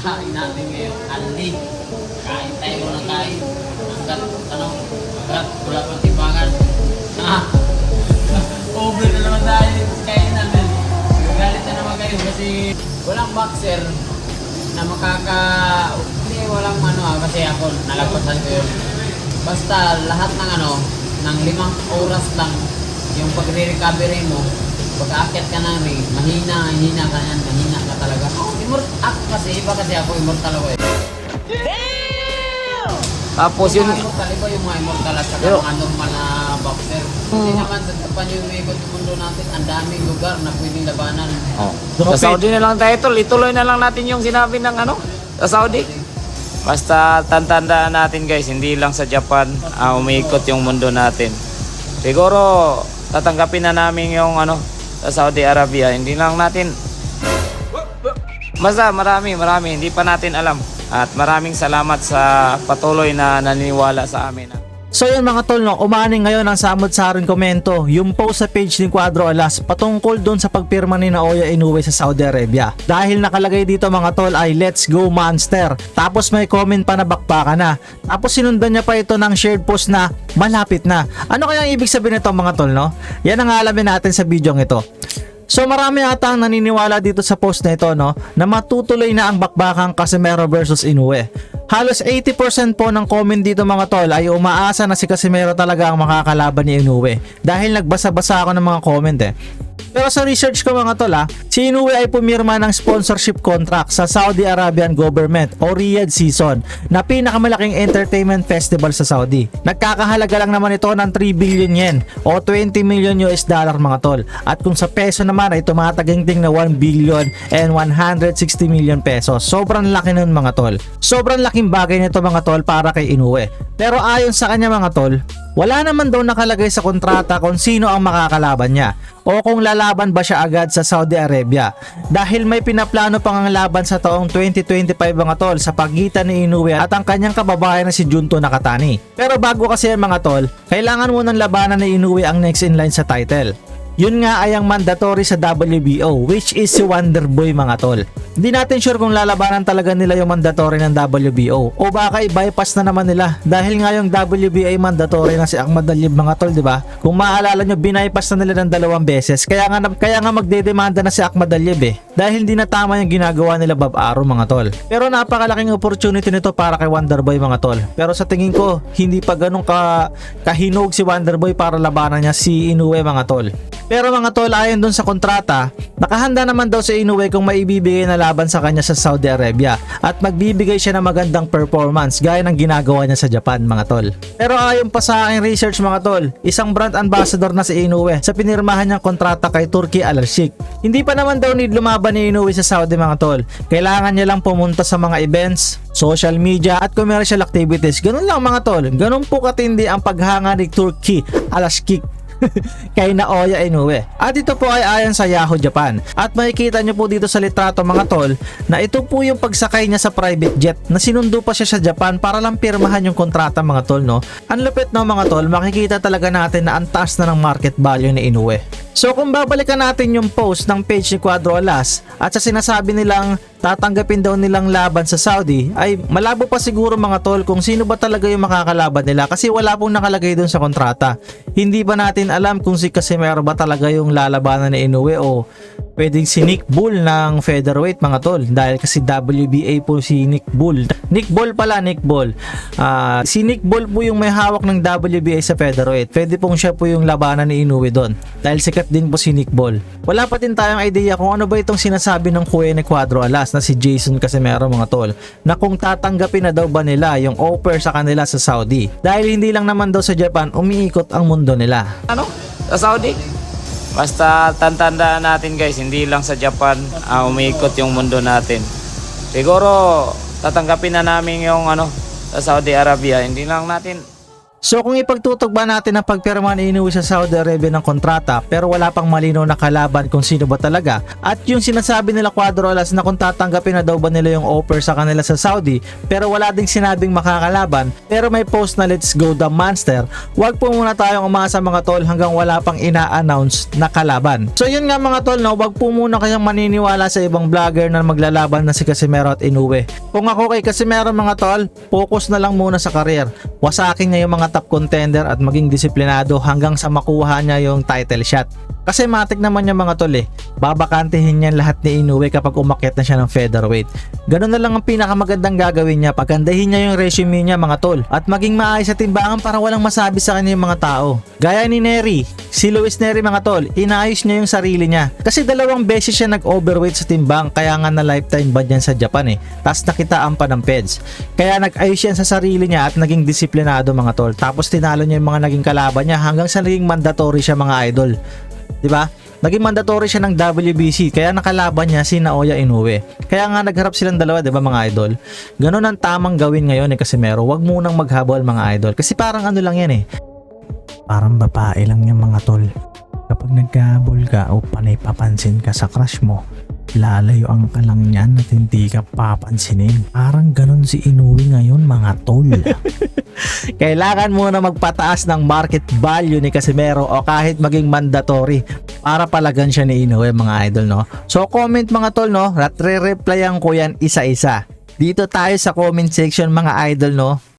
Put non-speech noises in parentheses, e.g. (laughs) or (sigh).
kain natin ngayon. Ali. Kain tayo muna kain. Hanggat, ano, hanggat wala pang timbangan. Ah, (laughs) over na naman tayo sa kainan din. Galit na naman kayo kasi walang boxer na makaka... Hindi, walang ano ah, kasi ako nalagpasan ko yun. Basta lahat ng ano, ng limang oras lang yung pagre-recovery mo, pag-aakyat ka ng ring, mahina, mahina ka yan, mahina ka talaga. Oh, immort ako kasi, iba kasi ako, immortal ako eh. Tapos yun, Yung mga immortal, iba yung mga immortal at saka mga normal na boxer. Hindi naman sa tapan yung yung mundo natin, ang daming lugar na pwedeng labanan. oh, sa Saudi na lang tayo tol, ituloy na lang natin yung sinabi ng ano, sa Saudi. Basta tantandaan natin guys, hindi lang sa Japan ah, umiikot yung mundo natin. Siguro tatanggapin na namin yung ano sa Saudi Arabia, hindi lang natin Basta marami, marami, hindi pa natin alam. At maraming salamat sa patuloy na naniniwala sa amin. So yun mga tol, no, umaning ngayon ang Samod Sarin komento, yung post sa page ni Cuadro Alas patungkol doon sa pagpirma ni Naoya Inoue sa Saudi Arabia. Dahil nakalagay dito mga tol ay let's go monster. Tapos may comment pa na bakbaka na. Tapos sinundan niya pa ito ng shared post na malapit na. Ano kaya ang ibig sabihin nito mga tol no? Yan ang alamin natin sa video ito. So marami ata ang naniniwala dito sa post na ito no na matutuloy na ang bakbakang Casemiro versus Inoue. Halos 80% po ng comment dito mga tol ay umaasa na si Casemiro talaga ang makakalaban ni Inoue dahil nagbasa-basa ako ng mga comment eh. Pero sa research ko mga tol ah, si Inoue ay pumirma ng sponsorship contract sa Saudi Arabian government o Riyadh Season na pinakamalaking entertainment festival sa Saudi. Nagkakahalaga lang naman ito ng 3 billion yen o 20 million US dollar mga tol. At kung sa peso naman ay tumataginting na 1 billion and 160 million pesos. Sobrang laki nun mga tol. Sobrang laking bagay nito mga tol para kay Inoue. Pero ayon sa kanya mga tol, wala naman daw nakalagay sa kontrata kung sino ang makakalaban niya o kung lalaban ba siya agad sa Saudi Arabia dahil may pinaplano pang ang laban sa taong 2025 mga tol sa pagitan ni Inoue at ang kanyang kababayan na si Junto Nakatani. Pero bago kasi mga tol, kailangan munang labanan ni Inoue ang next in line sa title. Yun nga ay ang mandatory sa WBO which is si Wonderboy mga tol. Hindi natin sure kung lalabanan talaga nila yung mandatory ng WBO o baka i-bypass na naman nila dahil nga yung WBA mandatory na si Ahmad Alib mga tol, di ba? Kung maalala nyo, bypass na nila ng dalawang beses. Kaya nga kaya nga magdedemanda na si Ahmad Alib eh dahil hindi na tama yung ginagawa nila Bob Aro mga tol. Pero napakalaking opportunity nito para kay Wonderboy mga tol. Pero sa tingin ko, hindi pa ganun ka kahinog si Wonderboy para labanan niya si Inoue mga tol. Pero mga tol, ayon dun sa kontrata, nakahanda naman daw si Inoue kung maibibigay na laban sa kanya sa Saudi Arabia at magbibigay siya ng magandang performance gaya ng ginagawa niya sa Japan mga tol. Pero ayon pa sa aking research mga tol, isang brand ambassador na si Inoue sa pinirmahan niyang kontrata kay Turkey Al Sheikh. Hindi pa naman daw need lumaban ni Inoue sa Saudi mga tol. Kailangan niya lang pumunta sa mga events, social media at commercial activities. Ganun lang mga tol. Ganun po katindi ang paghanga ni Turkey Al Sheikh (laughs) kay Naoya Inoue. At ito po ay ayon sa Yahoo Japan. At makikita nyo po dito sa litrato mga tol na ito po yung pagsakay niya sa private jet na sinundo pa siya sa Japan para lang pirmahan yung kontrata mga tol no. Ang lupit no mga tol, makikita talaga natin na ang taas na ng market value ni Inoue. So kung babalikan natin yung post ng page ni Cuadro Alas at sa sinasabi nilang tatanggapin daw nilang laban sa Saudi ay malabo pa siguro mga tol kung sino ba talaga yung makakalaban nila kasi wala pong nakalagay doon sa kontrata. Hindi ba natin alam kung si Casimero ba talaga yung lalabanan ni Inoue o pwedeng si Nick Bull ng featherweight mga tol dahil kasi WBA po si Nick Bull. Nick Bull pala, Nick Bull. Ah, si Nick Bull po yung may hawak ng WBA sa featherweight. Pwede pong siya po yung labanan ni Inoue doon dahil sikat din po si Nick Bull. Wala pa din tayong idea kung ano ba itong sinasabi ng kuya ni Cuadro Alas na si Jason Casimero mga tol na kung tatanggapin na daw ba nila yung offer sa kanila sa Saudi dahil hindi lang naman daw sa Japan umiikot ang mundo nila. Ano? Sa Saudi? Basta tantandaan natin guys, hindi lang sa Japan ah, umiikot yung mundo natin. Siguro tatanggapin na namin yung ano sa Saudi Arabia, hindi lang natin So kung ipagtutok ba natin ang pagpirma ni Inoue sa Saudi Arabia ng kontrata pero wala pang malinaw na kalaban kung sino ba talaga at yung sinasabi nila Cuadro Alas na kung tatanggapin na daw ba nila yung offer sa kanila sa Saudi pero wala ding sinabing makakalaban pero may post na let's go the monster wag po muna tayong umasa mga tol hanggang wala pang ina-announce na kalaban. So yun nga mga tol no wag po muna kayong maniniwala sa ibang vlogger na maglalaban na si Casimero at Inoue. Kung ako kay Casimero mga tol focus na lang muna sa career. Wasakin niya yung mga top contender at maging disiplinado hanggang sa makuha niya yung title shot. Kasi matik naman yung mga tol eh. Babakantihin niya lahat ni Inoue kapag umakyat na siya ng featherweight. Ganun na lang ang pinakamagandang gagawin niya. Pagandahin niya yung resume niya mga tol. At maging maayos sa timbangan para walang masabi sa kanya yung mga tao. Gaya ni Neri. Si Luis Neri mga tol, inayos niya yung sarili niya. Kasi dalawang beses siya nag-overweight sa timbang kaya nga na lifetime ban yan sa Japan eh. Tapos nakitaan pa ng. Kaya nag-ayos yan sa sarili niya at naging disiplinado mga tol. Tapos tinalo niya yung mga naging kalaban niya hanggang sa naging mandatory siya mga idol. 'Di ba? Naging mandatory siya ng WBC kaya nakalaban niya si Naoya Inoue. Kaya nga nagharap silang dalawa, 'di ba mga idol? Ganun ang tamang gawin ngayon ni Casimero. Huwag munang maghabol mga idol kasi parang ano lang 'yan eh. Parang babae lang yung mga tol. Kapag nagkahabol ka o panay papansin ka sa crush mo, lalayuan ka lang niyan at hindi ka papansinin. Parang ganun si Inoue ngayon mga tol. (laughs) Kailangan muna magpataas ng market value ni Casimero o kahit maging mandatory para palagan siya ni Inoue mga idol no. So comment mga tol no, re-replyan ko yan isa-isa. Dito tayo sa comment section mga idol no.